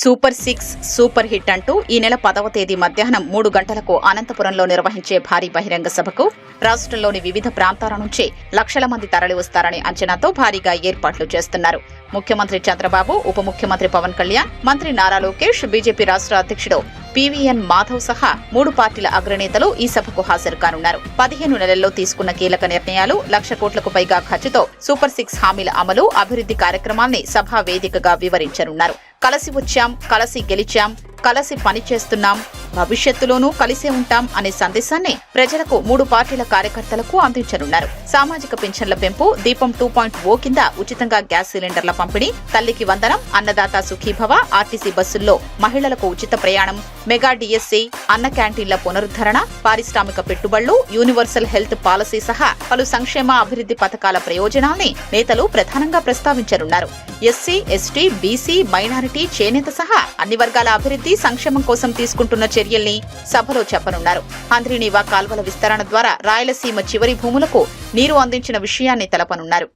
Super six super hit అంటూ ఈ నెల పదవ తేదీ మధ్యాహ్నం మూడు గంటలకు అనంతపురంలో నిర్వహించే భారీ బహిరంగ సభకు రాష్ట్రంలోని వివిధ ప్రాంతాల నుంచి లక్షల మంది తరలివస్తారనే అంచనాతో భారీగా ఏర్పాట్లు చేస్తున్నారు. ముఖ్యమంత్రి చంద్రబాబు ఉప ముఖ్యమంత్రి పవన్ కళ్యాణ్ మంత్రి నారా లోకేష్ బీజేపీ రాష్ట్ర అధ్యక్షుడు పీవీఎన్ మాధవ్ సహా మూడు పార్టీల అగ్రనేతలు ఈ సభకు హాజరు కానున్నారు. పదిహేను నెలల్లో తీసుకున్న కీలక నిర్ణయాలు లక్ష కోట్లకు పైగా ఖర్చుతో సూపర్ సిక్స్ హామీల అమలు అభివృద్ధి కార్యక్రమాల్ని సభా వేదికగా వివరించనున్నారు. కలసి వచ్చాం కలసి గెలిచాం కలసి పనిచేస్తున్నాం. భవిష్యత్తులోనూ కలిసే ఉంటాం అనే సందేశాన్ని ప్రజలకు మూడు పార్టీల కార్యకర్తలకు అందించనున్నారు. సామాజిక పింఛన్ల పెంపు దీపం టూ పాయింట్ ఓ కింద ఉచితంగా గ్యాస్ సిలిండర్ల పంపిణీ తల్లికి వందనం అన్నదాత సుఖీభవ ఆర్టీసీ బస్సుల్లో మహిళలకు ఉచిత ప్రయాణం మెగా డిఎస్సి అన్న క్యాంటీన్ల పునరుద్ధరణ పారిశ్రామిక పెట్టుబడులు యూనివర్సల్ హెల్త్ పాలసీ సహా పలు సంక్షేమ అభివృద్ధి పథకాల ప్రయోజనాల్ని నేతలు ప్రధానంగా ప్రస్తావించనున్నారు. ఎస్సీ ఎస్టీ బీసీ మైనారిటీ చేనేత సహా అన్ని వర్గాల అభివృద్ధి సంక్షేమం కోసం తీసుకుంటున్న చర్యల్ని సభలో చెప్పనున్నారు. అంద్రినీవా కాల్వల విస్తరణ ద్వారా రాయలసీమ చివరి భూములకు నీరు అందించిన విషయాన్ని తెలపనున్నారు.